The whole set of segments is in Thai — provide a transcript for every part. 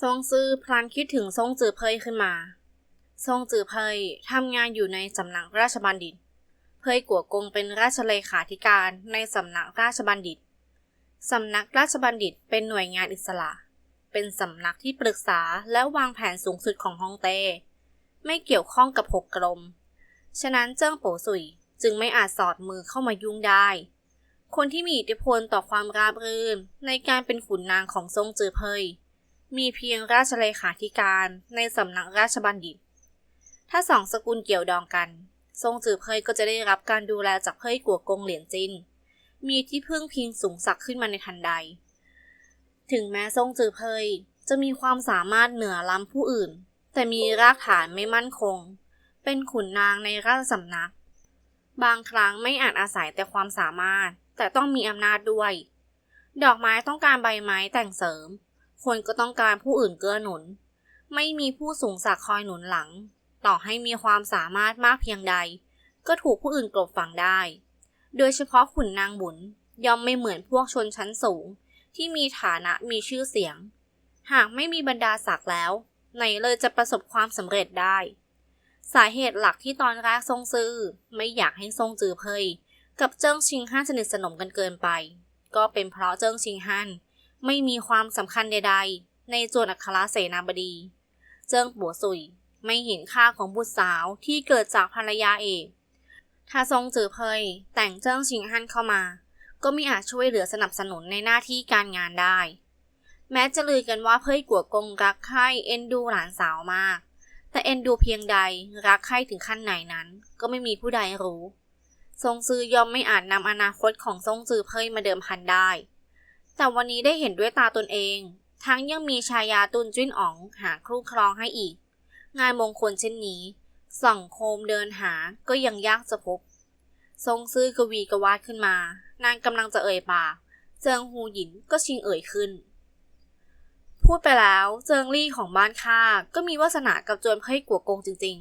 ซงซือพลันคิดถึงซงจือเพยขึ้นมาซงจือเพยทำงานอยู่ในสำนักราชบัณฑิต เพยกัวกงเป็นราชเลขาธิการในสำนักราชบัณฑิต สำนักราชบัณฑิตเป็นหน่วยงานอิสระ เป็นสำนักที่ปรึกษาและวางแผนสูงสุดของฮ่องเต้ ไม่เกี่ยวข้องกับหกกรมฉะนั้นเจิ้งโปสุยจึงไม่อาจสอดมือเข้ามายุ่งได้ คนที่มีอิทธิพลต่อความราบรื่นในการเป็นขุนนางของทรงจือเพย มีเพียงราชเลขาธิการในสำนักราชบัณฑิต ถ้าสองสกุลเกี่ยวดองกัน ทรงจือเพยก็จะได้รับการดูแลจากเพยกัวกงเหลียนจิน มีที่พึ่งพิงสูงสักขึ้นมาในทันใด ถึงแม้ทรงจือเพยจะมีความสามารถเหนือล้ำผู้อื่น แต่มีรากฐานไม่มั่นคง เป็นขุนนางในราชสำนัก บางครั้งไม่อาจอาศัยแต่ความสามารถ แต่ต้องมีอำนาจด้วย ดอกไม้ต้องการใบไม้แต่งเสริม คนก็ต้องการผู้อื่นเกื้อหนุน ไม่มีผู้สูงศักดิ์คอยหนุนหลัง ต่อให้มีความสามารถมากเพียงใด ก็ถูกผู้อื่นกลบฝังได้ โดยเฉพาะขุนนางบุญย่อมไม่เหมือนพวกชนชั้นสูง ที่มีฐานะมีชื่อเสียง หากไม่มีบรรดาศักดิ์แล้วไหนเลยจะประสบความสำเร็จได้ สาเหตุหลักที่ตอนแรกทรงซื้อไม่อยากให้ทรงจือเพยกับเจิ้งชิงฮั่นสนิทสนมกันเกินไป ก็เป็นเพราะเจิ้งชิงฮั่น ไม่มีความสำคัญใด ๆ ในจวนอัครเสนาบดี เจิ้งปัวสุยไม่เห็นค่าของบุตรสาวที่เกิดจากภรรยาเอกถ้าทรงจือเพยแต่งเจิ้งชิงฮั่นเข้ามา ก็ไม่อาจช่วยเหลือสนับสนุนในหน้าที่การงานได้ แม้จะลือกันว่าเพยกัวกงรักใคร่เอ็นดูหลานสาวมาก แต่เอ็นดูเพียงใดรักใคร่ถึงขั้นไหนนั้น ก็ไม่มีผู้ใดรู้ ทรงซือยอมไม่อาจนำอนาคตของทรงซือเพยมาเดิมพันได้ แต่วันนี้ได้เห็นด้วยตาตนเอง ทั้งยังมีชายาตุนจิ้นอ๋องหาครูครองให้อีก งานมงคลเช่นนี้ ส่องโคมเดินหาก็ยังยากจะพบ ทรงซื่อกวีกวาดขึ้นมา นางกำลังจะเอ่ยปาก เจิงฮูหยินก็ชิงเอ่ยขึ้น พูดไปแล้วเจิงลี่ของบ้านข้าก็มีวาสนากับจวนเพ่ยกัวกงจริง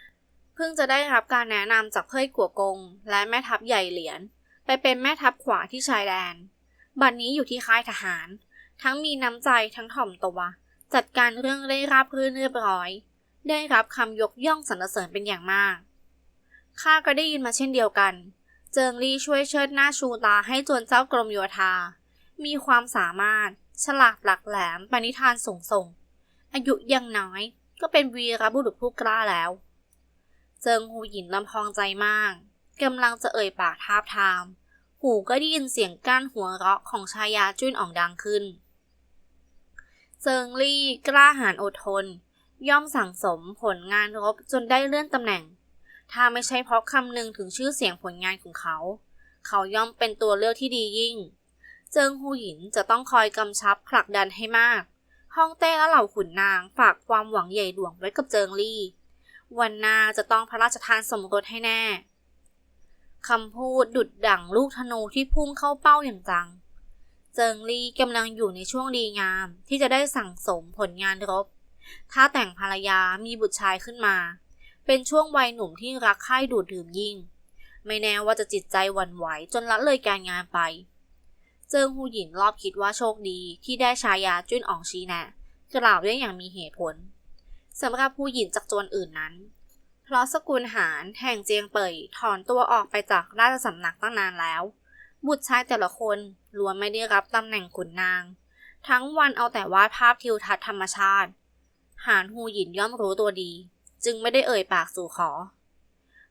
ๆ เพิ่งจะได้รับการแนะนำจากเพ่ยกัวกง และแม่ทัพใหญ่เหรียญไปเป็นแม่ทัพขวาที่ชายแดน บัดนนี้อยู่ที่ค่ายทหาร ทั้งมีน้ำใจทั้งถ่อมตัว จัดการเรื่องได้ราบรื่นเรียบร้อย ได้รับคำยกย่องสรรเสริญเป็นอย่างมาก ข้าก็ได้ยินมาเช่นเดียวกัน เจิงลี่ช่วยเชิดหน้าชูตาให้จวนเจ้ากรมโยธา มีความสามารถ ฉลาดหลักแหลมปณิธานสูงส่ง อายุยังน้อย ก็เป็นวีรบุรุษผู้กล้าแล้ว เจิงหูหยินลำพองใจมากกำลังจะเอ่ยปากทาบทาม หูก็ได้ยินเสียงก้านหัวเราะของชายาจุ้นอ่องดังขึ้นเจิงลี่กล้าหาญอดทน ย่อมสั่งสมผลงานรบจนได้เลื่อนตำแหน่ง ถ้าไม่ใช่เพราะคำนึงถึงชื่อเสียงผลงานของเขา เขาย่อมเป็นตัวเลือกที่ดียิ่ง เจิงฮูหยินจะต้องคอยกำชับผลักดันให้มากฮ่องเต้และเหล่าขุนนางฝากความหวังใหญ่หลวงไว้กับเจิงลี่ วันหน้าจะต้องพระราชทานสมรสให้แน่ คำพูดดุดดั่งลูกธนูที่พุ่งเข้าเป้าอย่างจัง เจิงลี่กำลังอยู่ในช่วงดีงามที่จะได้สั่งสมผลงานรบ ถ้าแต่งภรรยามีบุตรชายขึ้นมา เป็นช่วงวัยหนุ่มที่รักใคร่ดูดดื่มยิ่ง ไม่แน่ว่าจะจิตใจหวั่นไหวจนละเลยการงานไป เจิงฮูหยินรอบคิดว่าโชคดีที่ได้ชายาจุ้นอ่องชีแนะกล่าวได้อย่างมีเหตุผลสำหรับผู้หญิงจากจวนอื่นนั้น เพราะสกุลหานแห่งเจียงเป่ยถอนตัวออกไปจากราชสำนักตั้งนานแล้ว บุตรชายแต่ละคนล้วนไม่ได้รับตำแหน่งขุนนาง ทั้งวันเอาแต่วาดภาพทิวทัศน์ธรรมชาติ หานฮูหยินย่อมรู้ตัวดี จึงไม่ได้เอ่ยปากสู่ขอ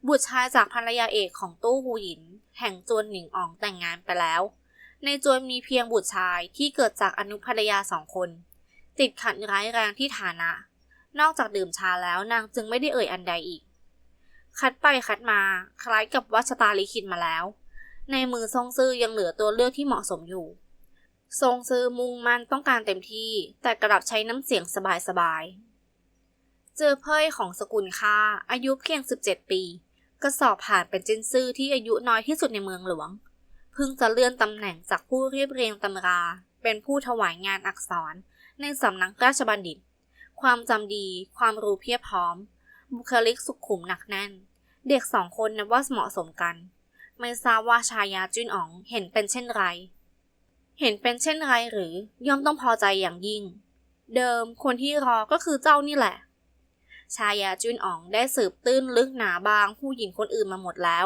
บุตรชายจากภรรยาเอกของตู้ฮูหยิน แห่งจวนหนิงอองแต่งงานไปแล้ว ในจวนมีเพียงบุตรชายที่เกิดจากอนุภรรยาสองคน ติดขัดร้ายแรงที่ฐานะ นอกจากดื่มชาแล้วนางจึงไม่ได้เอ่ยอันใดอีก คัดไปคัดมาคล้ายกับวัชตาลิขิตมาแล้ว ในมือทรงซื่อยังเหลือตัวเลือกที่เหมาะสมอยู่ ทรงซื่อมุ่งมั่นต้องการเต็มที่ แต่กลับใช้น้ำเสียงสบายๆ เจอเพ่ยของสกุลค่าอายุเพียง 17 ปี ก็สอบผ่านเป็นจินซื่อที่อายุน้อยที่สุดในเมืองหลวง เพิ่งจะเลื่อนตำแหน่งจากผู้เรียบเรียงตำรา เป็นผู้ถวายงานอักษร ในสำนักราชบัณฑิต ความจำดี ความรู้เพียบพร้อม บุคลิกสุขุมหนักแน่น เด็กสองคนนับว่าเหมาะสมกัน ไม่ทราบว่าชายาจุนอ๋องเห็นเป็นเช่นไร เห็นเป็นเช่นไรหรือย่อมต้องพอใจอย่างยิ่ง เดิมคนที่รอก็คือเจ้านี่แหละ ชายาจุนอ๋องได้สืบตื้นลึกหนาบางผู้หญิงคนอื่นมาหมดแล้ว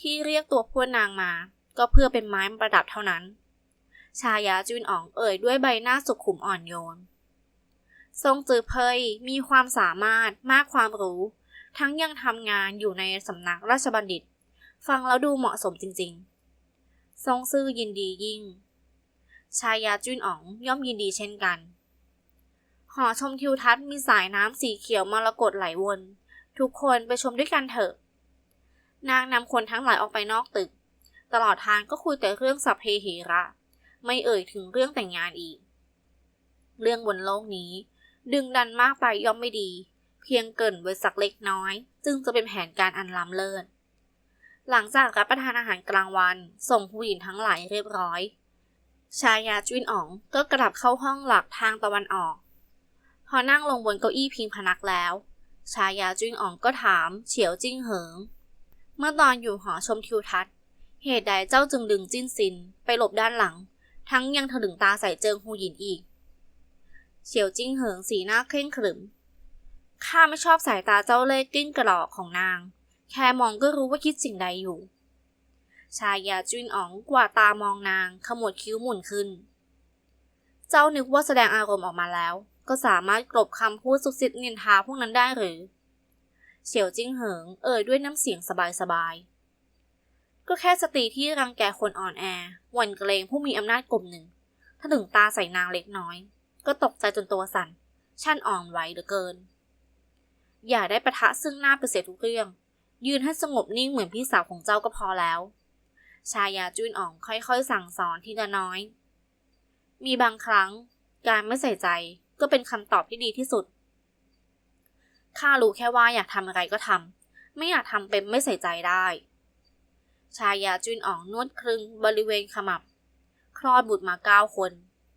ที่เรียกตัวพวนางมา ก็เพื่อเป็นไม้ประดับเท่านั้น ชายาจุนอ๋องเอ่ยด้วยใบหน้าสุขุมอ่อนโยน ทรงจือเพยมีความสามารถมากความรู้ ทั้งยังทำงานอยู่ในสำนักราชบัณฑิต ฟังแล้วดูเหมาะสมจริงๆ ทรงซื่อยินดียิ่ง ชายาจุนอ๋องย่อมยินดีเช่นกันหอชมทิวทัศน์มีสายน้ำสีเขียวมรกตไหลวน ทุกคนไปชมด้วยกันเถอะ นางนำคนทั้งหลายออกไปนอกตึก ตลอดทางก็คุยแต่เรื่องสัพเพเหระ ไม่เอ่ยถึงเรื่องแต่งงานอีก เรื่องบนโลกนี้ ดึงดันมากไปย่อมไม่ดี เพียงเกินไว้สักเล็กน้อย จึงจะเป็นแผนการอันล้ำเลิศ หลังจากรับประทานอาหารกลางวัน ส่งผู้หญิงทั้งหลายเรียบร้อย ชายาจุนอ๋องก็กลับเข้าห้องหลักทางตะวันออก พอนั่งลงบนเก้าอี้พิงพนักแล้ว ชายาจุนอ๋องก็ถามเฉียวจิ้งเหิง เมื่อตอนอยู่หอชมทิวทัศน์ เหตุใดเจ้าจึงดึงจิ้นซินไปหลบด้านหลัง ทั้งยังถลึงตาใส่เจิงหูหยินอีก เฉียวจิ้งเหิงสีหน้าเคร่งขรึม ข้าไม่ชอบสายตาเจ้าเล่ห์กลิ้งกระหลอกของนาง แค่มองก็รู้ว่าคิดสิ่งใดอยู่ ชายาจุนอ๋องกว่าตามองนางขมวดคิ้วหมุนขึ้น เจ้านึกว่าแสดงอารมณ์ออกมาแล้ว ก็สามารถกลบคำพูดสุกซิดนินทาพวกนั้นได้หรือ เฉียวจิ้งเหิงเอ่ยด้วยน้ำเสียงสบายๆ ก็แค่สตรีที่รังแกคนอ่อนแอหวั่นเกรงผู้มีอำนาจกลุ่มหนึ่งถ้าถึงตาใส่นางเล็กน้อย ก็ตกใจจนตัวสั่นชั่นอ่อนไหวเหลือเกิน อย่าได้ประทะซึ่งหน้าไปเสียทุกเรื่อง ยืนให้สงบนิ่งเหมือนพี่สาวของเจ้าก็พอแล้ว ชายาจุนอ่องค่อยๆสั่งสอนทีละน้อย มีบางครั้งการไม่ใส่ใจก็เป็นคำตอบที่ดีที่สุด ข้ารู้แค่ว่าอยากทำอะไรก็ทำ ไม่อยากทำเป็นไม่ใส่ใจได้ ชายาจุนอ่องนวดครึงบริเวณขมับ คลอดบุตรมาเก้าคน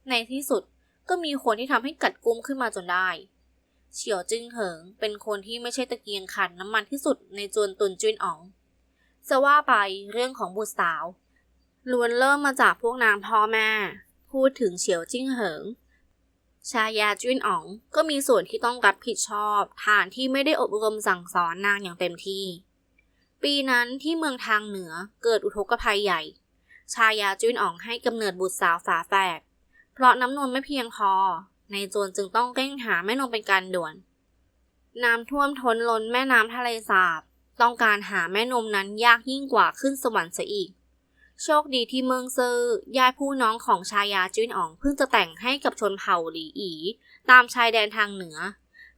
ในที่สุด ก็มีคนที่ทำให้กัดกุ้มขึ้นมาจนได้ เฉียวจึงเหิง เป็นคนที่ไม่ใช่ตะเกียงขันน้ำมันที่สุดในจวนตุนจุนอ๋อง จะว่าไปเรื่องของบุตรสาวล้วนเริ่มมาจากพวกนางพ่อแม่ พูดถึงเฉียวจิ้งเหิง ชายาจุนอ๋องก็มีส่วนที่ต้องรับผิดชอบฐานที่ไม่ได้อบรมสั่งสอนนางอย่างเต็มที่ ปีนั้นที่เมืองทางเหนือเกิดอุทกภัยใหญ่ ชายาจุนอ๋องให้กำเนิดบุตรสาวฝาแฝด เพราะน้ำนมไม่เพียงพอ ในโจรจึงต้องเร่งหาแม่นมเป็นการด่วน น้ำท่วมท้นล้นแม่น้ำทะเลสาบ ต้องการหาแม่นมนั้นยากยิ่งกว่าขึ้นสวรรค์เสียอีก โชคดีที่เมืองเซอร์ยายผู้น้องของชายาจุนอ๋องเพิ่งจะแต่งให้กับชนเผ่าหลีอี ตามชายแดนทางเหนือ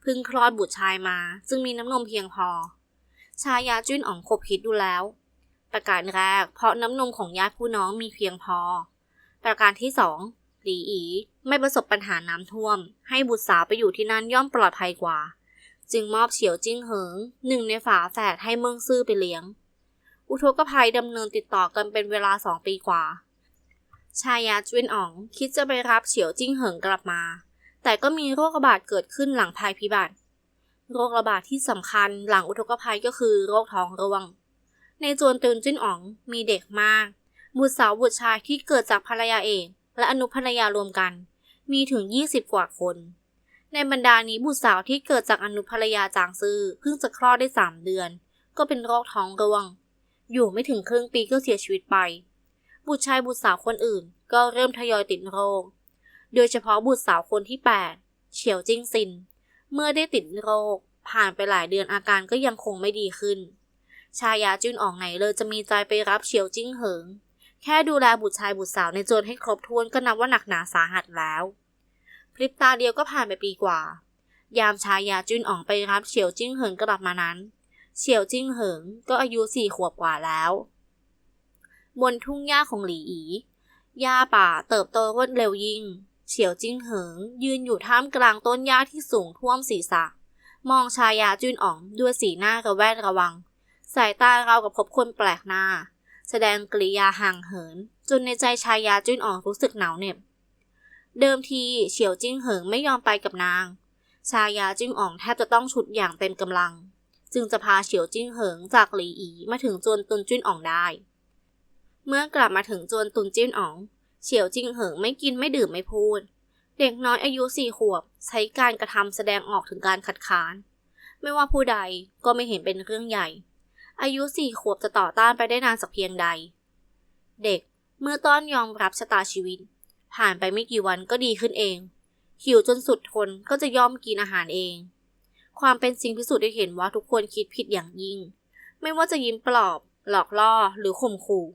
เพิ่งคลอดบุตรชายมาจึงมีน้ำนมเพียงพอ ชายาจุนอ๋องคบคิดดูแล้ว ประการแรกเพราะน้ำนมของญาติผู้น้องมีเพียงพอ ประการที่สอง หลีอี ไม่ประสบปัญหาน้ำท่วม ให้บุตรสาวไปอยู่ที่นั่นย่อมปลอดภัยกว่า จึงมอบเฉียวจิ้งเหิง หนึ่งในฝาแฝดให้เมืองซื่อไปเลี้ยง อุทกภัยดำเนินติดต่อกันเป็นเวลาสองปีกว่า ชายาจุนอ๋องคิดจะไปรับเฉียวจิ้งเหิงกลับมา แต่ก็มีโรคระบาดเกิดขึ้นหลังภัยพิบัติ โรคระบาดที่สำคัญหลังอุทกภัยก็คือโรคท้องร่วง ในจวนเตินจิ้นอ๋องมีเด็กมากบุตรสาวบุตรชายที่เกิดจากภรรยาเอง และอนุภรรยารวมกัน มีถึง 20 กว่าคน ในบรรดานี้บุตรสาวที่เกิดจากอนุภรรยาจางซื่อเพิ่งจะคลอดได้ 3 เดือน ก็เป็นโรคท้องร่วง อยู่ไม่ถึงครึ่งปีก็เสียชีวิตไป บุตรชายบุตรสาวคนอื่น ก็เริ่มทยอยติดโรค โดยเฉพาะบุตรสาวคนที่ 8 เฉียวจิ้งซิน เมื่อได้ติดโรค ผ่านไปหลายเดือนอาการก็ยังคงไม่ดีขึ้นชายาจุนออกไหนเลยจะมีใจไปรับเฉียวจิ้งเหิง แค่ดูแลบุตรชายบุตรสาวในโจรให้ครบถ้วนก็นับว่าหนักหนาสาหัสแล้ว พริบตาเดียวก็ผ่านไปปีกว่า ยามชายาจุนอ๋องไปรับเฉียวจิ้งเหิงกลับมานั้น เฉียวจิ้งเหิงก็อายุสี่ขวบกว่าแล้ว บนทุ่งหญ้าของหลีอี หญ้าป่าเติบโตรวดเร็วยิ่ง เฉียวจิ้งเหิง ยืนอยู่ท่ามกลางต้นหญ้าที่สูงท่วมศีรษะ มองชายาจุนอ๋องด้วยสีหน้าระแวดระวัง สายตาเรากับพบคนแปลกหน้า แสดงกริยาห่างเหิน จนในใจชายาจุนอ๋องรู้สึกหนาวเหน็บ เดิมทีเฉียวจิ้งเหิงไม่ยอมไปกับนาง ชายาจิ้งอ๋องแทบจะต้องฉุดอย่างเต็มกำลัง จึงจะพาเฉียวจิ้งเหิงจากหลีอีมาถึงจวนตุนจิ้นอ๋องได้ เมื่อกลับมาถึงจวนตุนจิ้นอ๋องเฉียวจิ้งเหิงไม่กินไม่ดื่มไม่พูดเเด็กน้อยอายุสี่ขวบ ใช้การกระทำแสดงออกถึงการขัดขาน ไม่ว่าผู้ใดก็ไม่เห็นเป็นเรื่องใหญ่ อายุสี่ขวบจะต่อต้านไปได้นานสักเพียงใด เด็กเมื่อต้อนยอมรับชะตาชีวิต ผ่านไปไม่กี่วันก็ดีขึ้นเอง หิวจนสุดทนก็จะยอมกินอาหารเอง ความเป็นจริงพิสูจน์ได้เห็นว่าทุกคนคิดผิดอย่างยิ่ง ไม่ว่าจะยิ้มปลอบ หลอกล่อหรือข่มขู่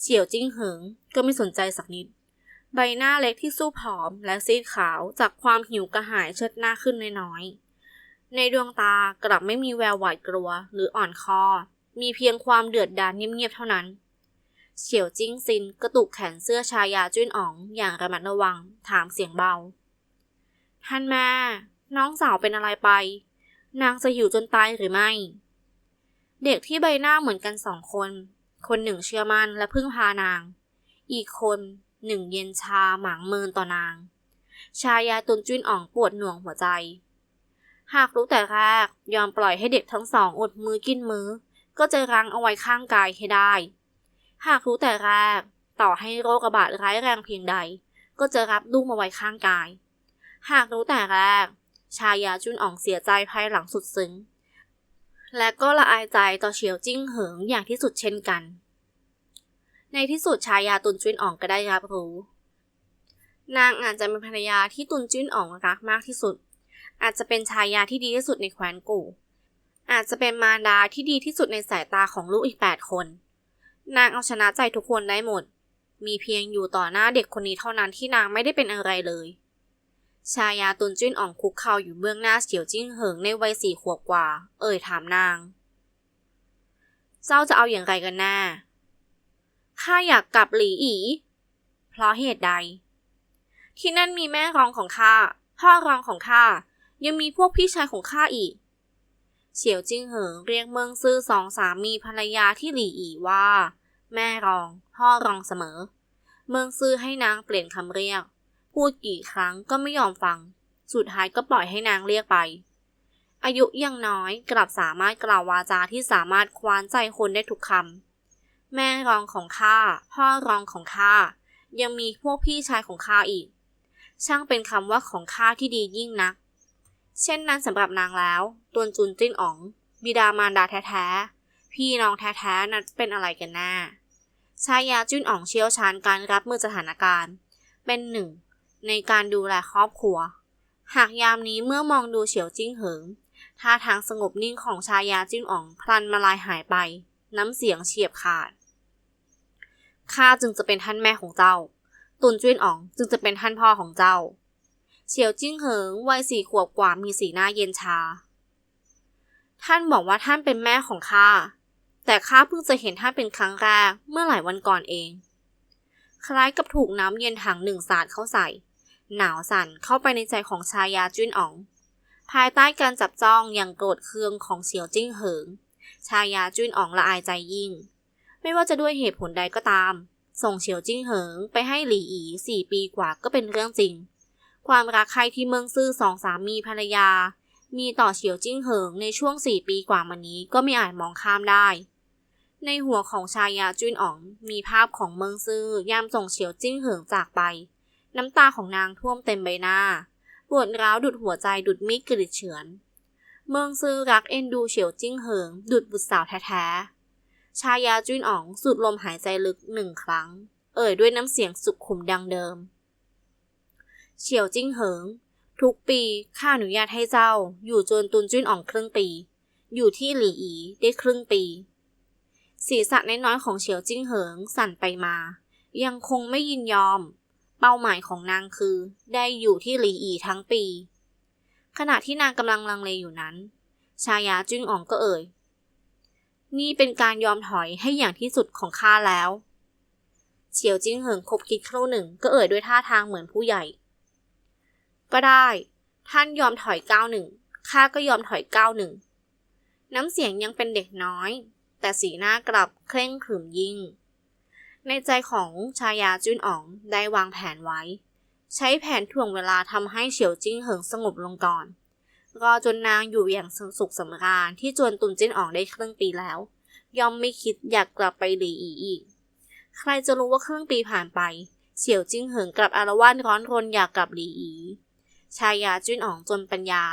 เฉียวจิ้งเหิงก็ไม่สนใจสักนิด ใบหน้าเล็กที่สู้ผอมและซีดขาวจากความหิวกระหายเชิดหน้าขึ้นน้อยๆในดวงตากลับไม่มีแววหวาดกลัวหรืออ่อนคอ มีเพียงความเดือดดาลเงียบๆเท่านั้น เฉียวจิ้งซินกระตุกแขนเสื้อชายาจุ้นอ๋องอย่างระมัดระวัง ถามเสียงเบา ท่านแม่ น้องสาวเป็นอะไรไป นางจะหิวจนตายหรือไม่ เด็กที่ใบหน้าเหมือนกันสองคน คนหนึ่งเชื่อมั่นและพึ่งพานาง อีกคนหนึ่งเย็นชาหมางเมินต่อนาง ชายาตุนจุ้นอ่องปวดหน่วงหัวใจ หากรู้แต่แรกยอมปล่อยให้เด็กทั้งสองอดมือกินมือ ก็จะรั้งเอาไว้ข้างกายให้ได้ หากรู้แต่แรก ต่อให้โรคระบาดร้ายแรงเพียงใด ก็จะรับลูกมาไว้ข้างกาย หากรู้แต่แรก ชายาจุนอ่องเสียใจภายหลังสุดซึ้ง และก็ละอายใจต่อเฉียวจิ้งเหิงอย่างที่สุดเช่นกัน ในที่สุดชายาตุนจุนอ่องก็ได้รับรู้นางอาจจะเป็นภรรยาที่ตุนจุนอ่องรักมากที่สุด อาจจะเป็นชายาที่ดีที่สุดในแคว้นกู่ อาจจะเป็นมารดาที่ดีที่สุดในสายตาของลูกอีกแปดคน นางเอาชนะใจทุกคนได้หมด มีเพียงอยู่ต่อหน้าเด็กคนนี้เท่านั้นที่นางไม่ได้เป็นอะไรเลย ชายาตุนจิ้นอ่องคุกเข่าอยู่เบื้องหน้าเฉียวจิ้งเหิงในวัยสี่ขวบกว่า เอ่ยถามนาง เจ้าจะเอาอย่างไรกันแน่ข้าอยากกลับหลีอีเพราะเหตุใด ที่นั่นมีแม่รองของข้าพ่อรองของข้ายังมีพวกพี่ชายของข้าอีก เฉียวจิ้งเหิงเรียกเมืองซื่อสองสามีภรรยาที่หลี่อีว่า แม่รอง พ่อรองเสมอ เมืองซื่อให้นางเปลี่ยนคำเรียก พูดกี่ครั้งก็ไม่ยอมฟัง สุดท้ายก็ปล่อยให้นางเรียกไป อายุยังน้อยกลับสามารถกล่าววาจาที่สามารถคว้านใจคนได้ทุกคำแม่รองของข้าพ่อรองของข้ายังมีพวกพี่ชายของข้าอีก ช่างเป็นคำว่าของข้าที่ดียิ่งนัก เช่นนั้นสำหรับนางแล้วตวนจุนจิ้นอ๋อง บิดามารดาแท้ๆ พี่น้องแท้ๆ นั้นเป็นอะไรกันแน่ชายาจุนอ๋องเชี่ยวชาญการรับมือสถานการณ์ เป็นหนึ่ง ในการดูแลครอบครัว หากยามนี้เมื่อมองดูเฉียวจิ้งเหิงท่าทางสงบนิ่งของชายาจิ้งอ๋องพลันมาลายหายไป น้ำเสียงเฉียบขาดข้าจึงจะเป็นท่านแม่ของเจ้า ตุนจุนอ๋องจึงจะเป็นท่านพ่อของเจ้า เฉียวจิ้งเหิงวัยสี่ขวบกว่ามีสีหน้าเย็นชา ท่านบอกว่าท่านเป็นแม่ของข้า แต่ข้าเพิ่งจะเห็นท่านเป็นครั้งแรกเมื่อหลายวันก่อนเอง คล้ายกับถูกน้ำเย็นถังหนึ่งสาดเข้าใส่ หนาวสั่นเข้าไปในใจของชายาจุ้นอ๋อง ภายใต้การจับจ้องอย่างโกรธเคืองของเฉียวจิ้งเหิง ชายาจุ้นอ๋องละอายใจยิ่ง ไม่ว่าจะด้วยเหตุผลใดก็ตาม ส่งเฉียวจิ้งเหิงไปให้หลีอีสี่ปีกว่าก็เป็นเรื่องจริง ความรักใครที่เมืองซื่อสองสามีภรรยา มีต่อเฉียวจิ้งเหิงในช่วงสี่ปีกว่ามานี้ก็ไม่อาจมองข้ามได้ ในหัวของชายาจุนอ๋องมีภาพของเมืองซื่อยามส่งเฉียวจิ้งเหิงจากไป น้ำตาของนางท่วมเต็มใบหน้า ปวดร้าวดุดหัวใจดุดมีดกริดเฉือน เมืองซื่อรักเอ็นดูเฉียวจิ้งเหิง ดุดบุตรสาวแท้ๆชายาจุนอ๋องสูดลมหายใจลึกหนึ่งครั้ง เอ่ยด้วยน้ำเสียงสุขุมดังเดิม เฉียวจิ้งเหิง ทุกปีข้าอนุญาตให้เจ้า อยู่จนตุนจุ้นอ่องครึ่งปี อยู่ที่หลีอีได้ครึ่งปี ศีรษะน้อยๆของเฉียวจิ้งเหิงสั่นไปมา ยังคงไม่ยินยอม เป้าหมายของนางคือ ได้อยู่ที่หลีอีทั้งปี ขณะที่นางกำลังลังเลอยู่นั้น ชายาจุ้นอ่องก็เอ่ยนี่เป็นการยอมถอยให้อย่างที่สุดของข้าแล้ว เฉียวจิ้งเหิงคบคิดครู่หนึ่งก็เอ่ยด้วยท่าทางเหมือนผู้ใหญ่ ก็ได้ ท่านยอมถอยก้าวหนึ่งข้าก็ยอมถอยก้าวหนึ่งน้ำเสียงยังเป็นเด็กน้อย แต่สีหน้ากลับเคร่งขรึมยิ่ง ในใจของชายาจุนอ๋องได้วางแผนไว้ ใช้แผนถ่วงเวลาทำให้เฉียวจิ้งเหิงสงบลงก่อนรอจนนางอยู่อย่างสุขสำราญที่จวนตุนจิ้นอ๋องได้ครึ่งปีแล้ว ย่อมไม่คิดอยากกลับไปหลีอีอีก ใครจะรู้ว่าครึ่งปีผ่านไปเสี่ยวจิ้งเหิงกลับอารวาสร้อนรนอยากกลับหลีอี ชายาจุนอ๋องจนปัญญา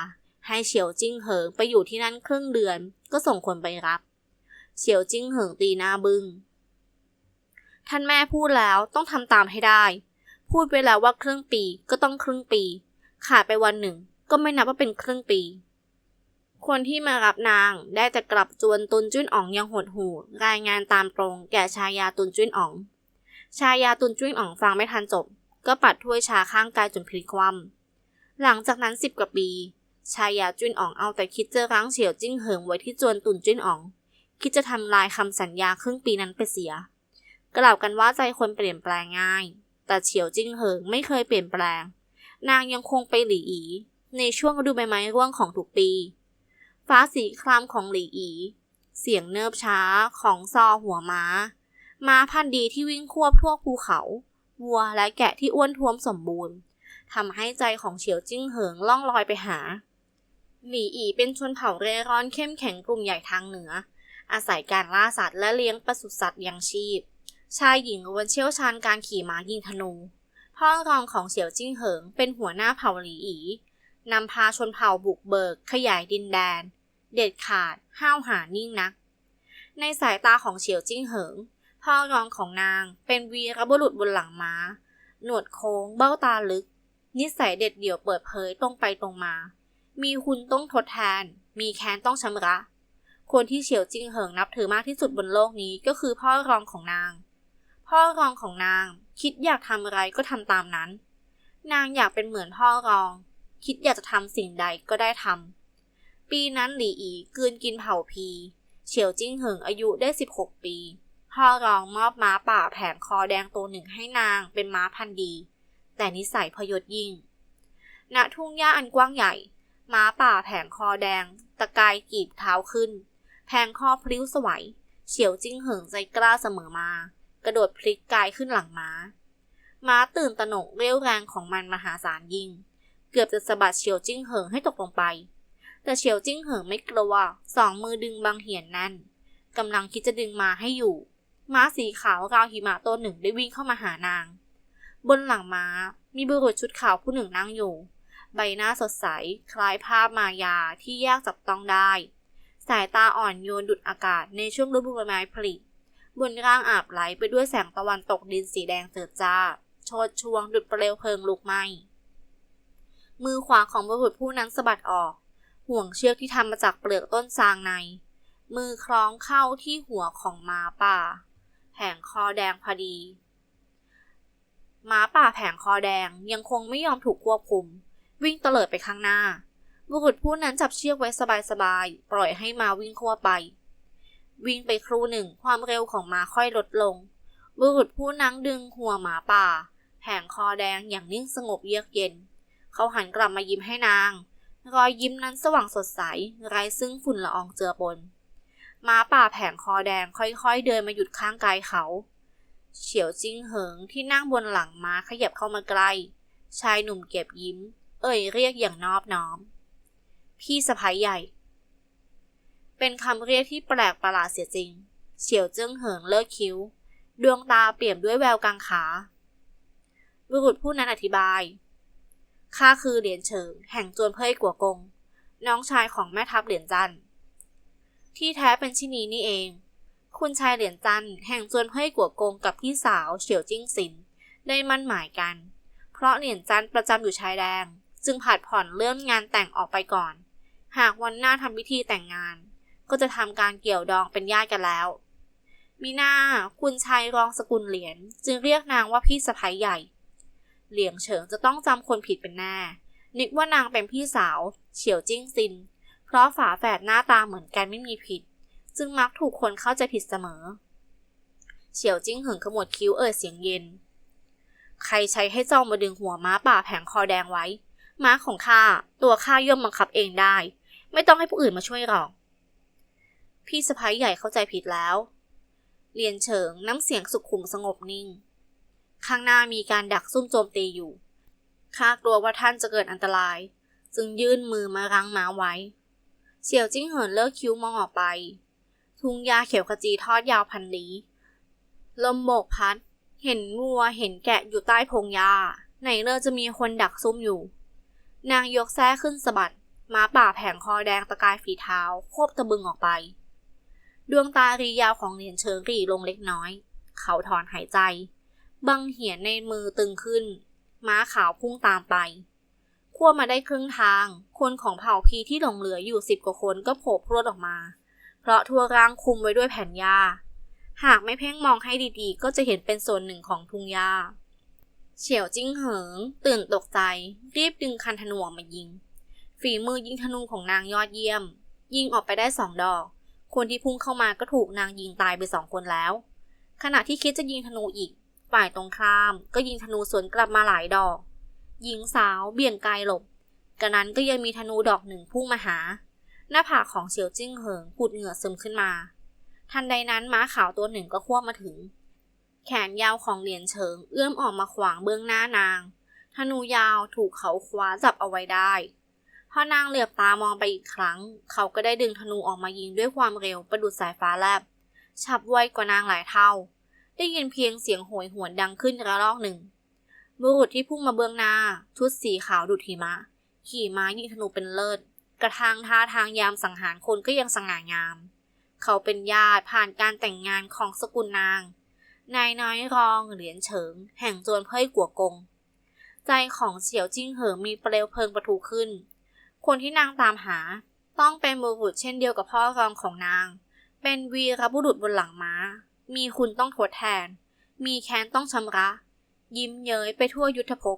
ให้เฉียวจิ้งเหิงไปอยู่ที่นั่นครึ่งเดือนก็ส่งคนไปรับ เฉียวจิ้งเหิงตีหน้าบึง้งท่านแม่พูดแล้วต้องทำตามให้ได้ พูดไปแล้วว่าครึ่งปีก็ต้องครึ่งปี ขาดไปวันหนึ่งก็ไม่นับว่าเป็นครึ่งปี คนที่มารับนางได้แต่กลับจวนตุนจุ้นอ๋องยังหดหูรายงานตามตรงแก่ชายาตุนจุ้นอ๋อง ชายาตุนจุ้นอ๋องฟังไม่ทันจบ ก็ปัดถ้วยชาข้างกายจนพลิกคว่ำ หลังจากนั้นสิบกว่าปี ชายาจุนอ๋องเอาแต่คิดจะรั้งเฉียวจิ้งเหิงไว้ที่จวนตุนจุ้นอ๋อง คิดจะทำลายคำสัญญาครึ่งปีนั้นไปเสีย กล่าวกันว่าใจคนเปลี่ยนแปลงง่าย แต่เฉียวจิ้งเหิงไม่เคยเปลี่ยนแปลง นางยังคงไปหลีอีในช่วงฤดูใบไม้ร่วงของทุกปี ฟ้าสีครามของหลีอี เสียงเนิบช้าของซอหัวม้า ม้าพันธุ์ดีที่วิ่งควบทั่วภูเขา วัวและแกะที่อ้วนท้วมสมบูรณ์ ทำให้ใจของเฉียวจิ้งเหิงล่องลอยไปหา หลีอีเป็นชนเผ่าเร่ร่อนเข้มแข็งกลุ่มใหญ่ทางเหนือ อาศัยการล่าสัตว์และเลี้ยงปศุสัตว์ยังชีพ ชายหญิงล้วนเชี่ยวชาญการขี่ม้ายิงธนู พ่อรองของเสี่ยวจิ้งเหิงเป็นหัวหน้าเผ่าหลีอีนำพาชนเผ่าบุกเบิก ขยายดินแดน เด็ดขาด ห้าวหาญยิ่งนัก ในสายตาของเฉียวจิ้งเหิง พ่อรองของนางเป็นวีรบุรุษบนหลังม้า หนวดโค้งเบ้าตาลึก นิสัยเด็ดเดี่ยวเปิดเผยตรงไปตรงมา มีคุณต้องทดแทน มีแค้นต้องชำระ คนที่เฉียวจิงเหิงนับถือมากที่สุดบนโลกนี้ก็คือพ่อรองของนาง พ่อรองของนางคิดอยากทำอะไรก็ทำตามนั้น นางอยากเป็นเหมือนพ่อรอง คิดอยากจะทำสิ่งใดก็ได้ทำ ปีนั้นหลีอีกืนกินเผ่าพี เฉียวจิ้งเหิงอายุได้ 16 ปี พ่อรองมอบม้าป่าแผงคอแดงตัวหนึ่งให้นางเป็นม้าพันธุ์ดี แต่นิสัยพยศยิ่ง ณทุ่งหญ้าอันกว้างใหญ่ ม้าป่าแผงคอแดง ตะกายกีบเท้าขึ้นแผงคอพลิ้วสวยเฉียวจิ้งเหิงใจกล้าเสมอมา กระโดดพลิกกายขึ้นหลังม้า ม้าตื่นตระหนกเรี่ยวแรงของมันมหาศาลยิ่ง เกือบจะสะบัดเฉียวจิ้งเหิงให้ตกลงไป แต่เฉียวจิ้งเหิงไม่กลัวสองมือดึงบางเหียนนั่นกำลังคิดจะดึงมาให้อยู่ ม้าสีขาวราวหิมะตัวหนึ่งได้วิ่งเข้ามาหานาง บนหลังม้ามีบุรุษชุดขาวผู้หนึ่งนั่งอยู่ ใบหน้าสดใส คล้ายภาพมายาที่ยากจับต้องได้ สายตาอ่อนโยนดุดอากาศในช่วงฤดูใบไม้ผลิบนร่างอาบไหลไปด้วยแสงตะวันตกดินสีแดงเจิดจ้า โชดช่วงดุดเปลวเพลิงลุกไหมมือขวาของบุรุษผู้นั้นสะบัดออก ห่วงเชือกที่ทำมาจากเปลือกต้นซางใน มือคล้องเข้าที่หัวของม้าป่าแผงคอแดงพอดี ม้าป่าแผงคอแดงยังคงไม่ยอมถูกควบคุม วิ่งเตลิดไปข้างหน้า บุรุษผู้นั้นจับเชือกไว้สบายๆ ปล่อยให้ม้าวิ่งขั้วไป วิ่งไปครู่หนึ่งความเร็วของม้าค่อยลดลง บุรุษผู้นั้นดึงหัวหมาป่า แผงคอแดงอย่างนิ่งสงบเยือกเย็น เขาหันกลับมายิ้มให้นาง รอยยิ้มนั้นสว่างสดใสไร้ซึ่งฝุ่นละอองเจือปนม้าป่าแผงคอแดงค่อยๆ เดินมาหยุดข้างกายเขา เฉียวจิงเหิงที่นั่งบนหลังม้าขยับเข้ามาใกล้ ชายหนุ่มเก็บยิ้ม เอ่ยเรียกอย่างนอบน้อม พี่สะพ้ายใหญ่ เป็นคำเรียกที่แปลกประหลาดเสียจริง เฉียวจิงเหิงเลิกคิ้ว ดวงตาเปลี่ยมด้วยแววกังขาบุรุษผู้นั้นอธิบาย ข้าคือเหรียญเฉิง แห่งจวนเพ่ยกัวกง น้องชายของแม่ทัพเหรียญจันทร์ที่แท้เป็นชินีนี่เอง คุณชายเหรียญจันทร์แห่งจวนเพ่ยกัวกงกับพี่สาวเฉียวจิ้งสินได้มั่นหมายกัน เพราะเหรียญจันทร์ประจำอยู่ชายแดง จึงผัดผ่อนเลื่อนงานแต่งออกไปก่อน หากวันหน้าทำพิธีแต่งงาน ก็จะทำการเกี่ยวดองเป็นญาติกันแล้วมีหน้าคุณชายรองสกุลเหรียญจึงเรียกนางว่าพี่สะพ้ยใหญ่ เหลียงเฉิงจะต้องจำคนผิดเป็นแน่นึกว่านางเป็นพี่สาว เฉียวจิ้งซิน เพราะฝาแฝดหน้าตาเหมือนกันไม่มีผิด จึงมักถูกคนเข้าใจผิดเสมอ เฉียวจิ้งหึงขมวดคิ้วเอ่ยเสียงเย็น ใครใช้ให้จ้ามาดึงหัวม้าป่าแผงคอแดงไว้ ม้าของข้าตัวข้าย่อมบังคับเองได้ ไม่ต้องให้ผู้อื่นมาช่วยหรอก พี่สะพ้ายใหญ่เข้าใจผิดแล้ว เรียนเฉิงน้ำเสียงสุขุมสงบนิ่ง ข้างหน้ามีการดักซุ่มโจมตีอยู่ข้ากลัวว่าท่านจะเกิดอันตราย จึงยื่นมือมารั้งม้าไว้ เสี่ยวจิ้งเหินเลิกคิ้วมองออกไป ทุ่งหญ้าเขียวขจีทอดยาวพันลี้ ลมโบกพัด เห็นวัวเห็นแกะอยู่ใต้พงหญ้าไหนเลยจะมีคนดักซุ่มอยู่ นางยกแส้ขึ้นสะบัดม้าป่าแผงคอแดงตะกายฝีเท้า ควบตะบึงออกไป ดวงตารียาวของเหรียญเชอรี่ลงเล็กน้อย เขาถอนหายใจ บังเหียนในมือตึงขึ้น ม้าขาวพุ่งตามไปควมาได้ครึ่งทาง คนของเผ่าพีที่หลงเหลืออยู่สิบกว่าคนก็โผล่พรวดออกมา เพราะทั่วร่างคุมไว้ด้วยแผ่นหญ้า หากไม่เพ่งมองให้ดีๆ ก็จะเห็นเป็นส่วนหนึ่งของทุ่งหญ้า เฉียวจิ้งเหิง ตื่นตกใจ รีบดึงคันธนูออกมายิง ฝีมือยิงธนูของนางยอดเยี่ยม ยิงออกไปได้สองดอก คนที่พุ่งเข้ามาก็ถูกนางยิงตายไปสองคนแล้ว ขณะที่คิดจะยิงธนูอีก ฝ่ายตรงข้ามก็ยิงธนูสวนกลับมาหลายดอก หญิงสาวเบี่ยงกายหลบกระนั้นก็ยังมีธนูดอกหนึ่งพุ่งมาหา หน้าผากของเฉียวจิ้งเหิงผุดเหงื่อซึมขึ้นมา ทันใดนั้นม้าขาวตัวหนึ่งก็ควบมาถึง แขนยาวของเหรียญเฉิง เอื้อมออกมาขวางเบื้องหน้านางธนูยาวถูกเขาคว้าจับเอาไว้ได้พอนางเหลือบตามองไปอีกครั้ง เขาก็ได้ดึงธนูออกมายิงด้วยความเร็วประดุดสายฟ้าแลบ ฉับไวกว่านางหลายเท่า ได้ยินเพียงเสียงโหยหวนดังขึ้นระลอกหนึ่ง บุรุษที่พุ่งมาเบื้องหน้า ชุดสีขาวดุจหิมะ ขี่ม้ายิงธนูเป็นเลิศ กระทางท่าทางยามสังหารคนก็ยังสง่างาม เขาเป็นญาติผ่านการแต่งงานของสกุลนาง นายน้อยรองเหรียญเฉิง แห่งโจรเพ่ยกัวกง ใจของเสี่ยวจิ้งเหิงมีเปลวเพลิงประทุขึ้น คนที่นางตามหาต้องเป็นบุรุษเช่นเดียวกับพ่อรองของนาง เป็นวีรบุรุษบนหลังม้า มีคุณต้องทดแทน มีแค้นต้องชำระ ยิ้มเย้ยไปทั่วยุทธภพ